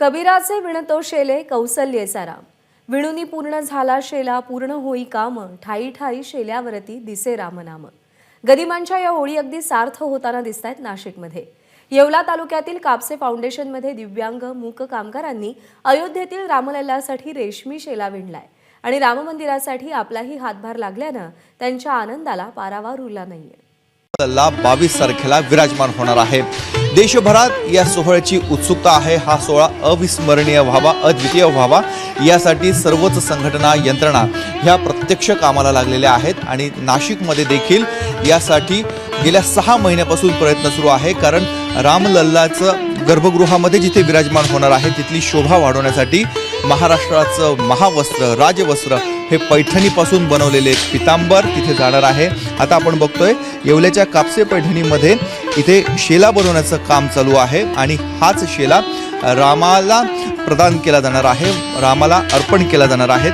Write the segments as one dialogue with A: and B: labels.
A: कबीराचे विणतो शेले कौसल्येचा राम विणुनी पूर्ण झाला शेला पूर्ण होई काम ठाई ठाई शेल्यावरती दिसे रामनाम. गदिमांच्या या होळी अगदी सार्थ होताना दिसत आहेत नाशिकमध्ये. येवला तालुक्यातील कापसे फाउंडेशनमध्ये दिव्यांग मूक कामगारांनी अयोध्येतील रामलल्लासाठी रेशमी शेला विणलाय आणि राममंदिरासाठी आपलाही हातभार लागल्यानं त्यांच्या आनंदाला पारावार उरला नाहीये.
B: ला बावीस तारखेला विराजमान होणार आहे. देशभरात या सोहळ्याची उत्सुकता आहे. हा सोहळा अविस्मरणीय व्हावा अद्वितीय व्हावा यासाठी सर्वच संघटना यंत्रणा ह्या प्रत्यक्ष कामाला लागलेल्या आहेत आणि नाशिकमध्ये देखील यासाठी गेल्या सहा महिन्यापासून प्रयत्न सुरू आहे. कारण रामलल्लाचं गर्भगृहामध्ये जिथे विराजमान होणार आहे तिथली शोभा वाढवण्यासाठी महाराष्ट्राचं महावस्त्र राजवस्त्र हे पैठणीपासून बनवलेले पितांबर तिथे जाणार आहे. आता आपण बघतोय येवल्याच्या कापसे पैठणीमध्ये इथे शेला बनवण्याचं काम चालू आहे आणि हाच शेला रामाला प्रदान केला जाणार आहे रामाला अर्पण केला जाणार आहे.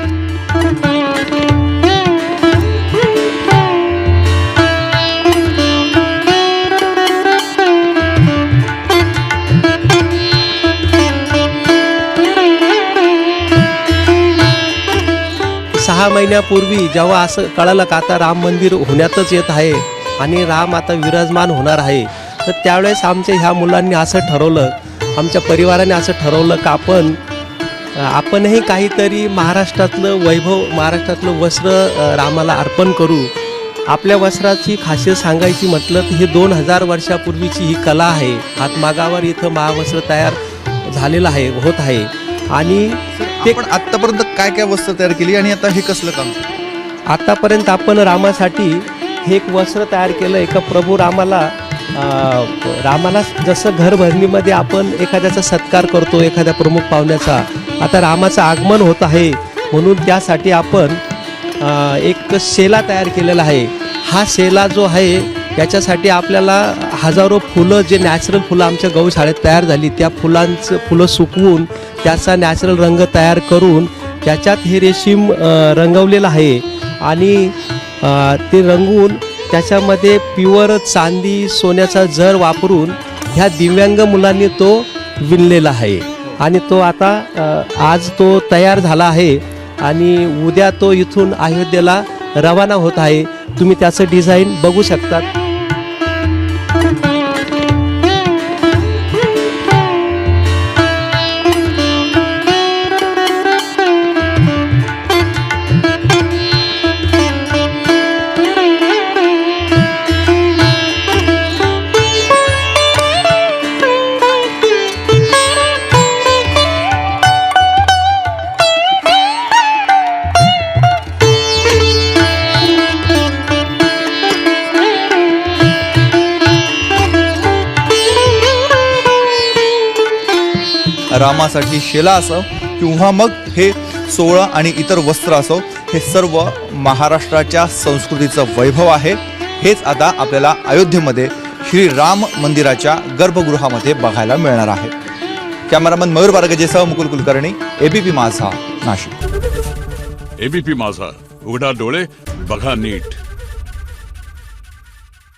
C: सहा महिन्यापूर्वी जेव्हा असं कळालं का आता राम मंदिर होण्यातच येत आहे आणि राम आता विराजमान होणार आहे तर त्यावेळेस आमच्या ह्या मुलांनी असं ठरवलं आमच्या परिवाराने असं ठरवलं का आपण आपणही काहीतरी महाराष्ट्रातलं वैभव महाराष्ट्रातलं वस्त्र रामाला अर्पण करू. आपल्या वस्त्राची खासियत सांगायची म्हटलं तर हे दोन हजार वर्षापूर्वीची ही कला आहे. हातमागावर इथं महावस्त्र तयार झालेलं आहे होत आहे. आणि ते
B: आपण आतापर्यंत काय काय वस्त्र तयार केली आणि आता हे कसलं काम?
C: आतापर्यंत आपण रामासाठी हे एक वस्त्र तयार केलं. एका प्रभू रामाला रामाला जसं घरभरणीमध्ये आपण एखाद्याचा सत्कार करतो एखाद्या प्रमुख पाहुण्याचा आता रामाचं आगमन होत आहे. म्हणून त्यासाठी आपण एक शेला तयार केलेला आहे. हा शेला जो आहे याच्यासाठी आपल्याला हजारो फुलं जे नॅचरल फुलं आमच्या गौशाळेत तयार झाली त्या फुलांचं फुलं सुकवून त्याचा नॅचरल रंग तयार करून त्याच्यात हे रेशीम रंगवलेलं आहे. आणि ते रंगवून त्याच्यामध्ये प्युअर चांदी सोन्याचा जर वापरून ह्या दिव्यांग मुलांनी तो विणलेला आहे. आणि तो आता आज तो तयार झाला आहे. आणि उद्या तो इथून अयोध्येला रवाना होत आहे. तुम्ही त्याचं डिझाईन बघू शकतात. thank you.
B: रामासाठी शेला असो किंवा मग हे सोहळं आणि इतर वस्त्र असो हे सर्व महाराष्ट्राच्या संस्कृतीचं वैभव आहे. हेच आता आपल्याला अयोध्येमध्ये श्री राम मंदिराच्या गर्भगृहामध्ये बघायला मिळणार आहे. कॅमेरामन मयूर बारगजेसह मुकुल कुलकर्णी एबीपी माझा नाशिक.
D: एबीपी माझा. उघडा डोळे बघा नीट.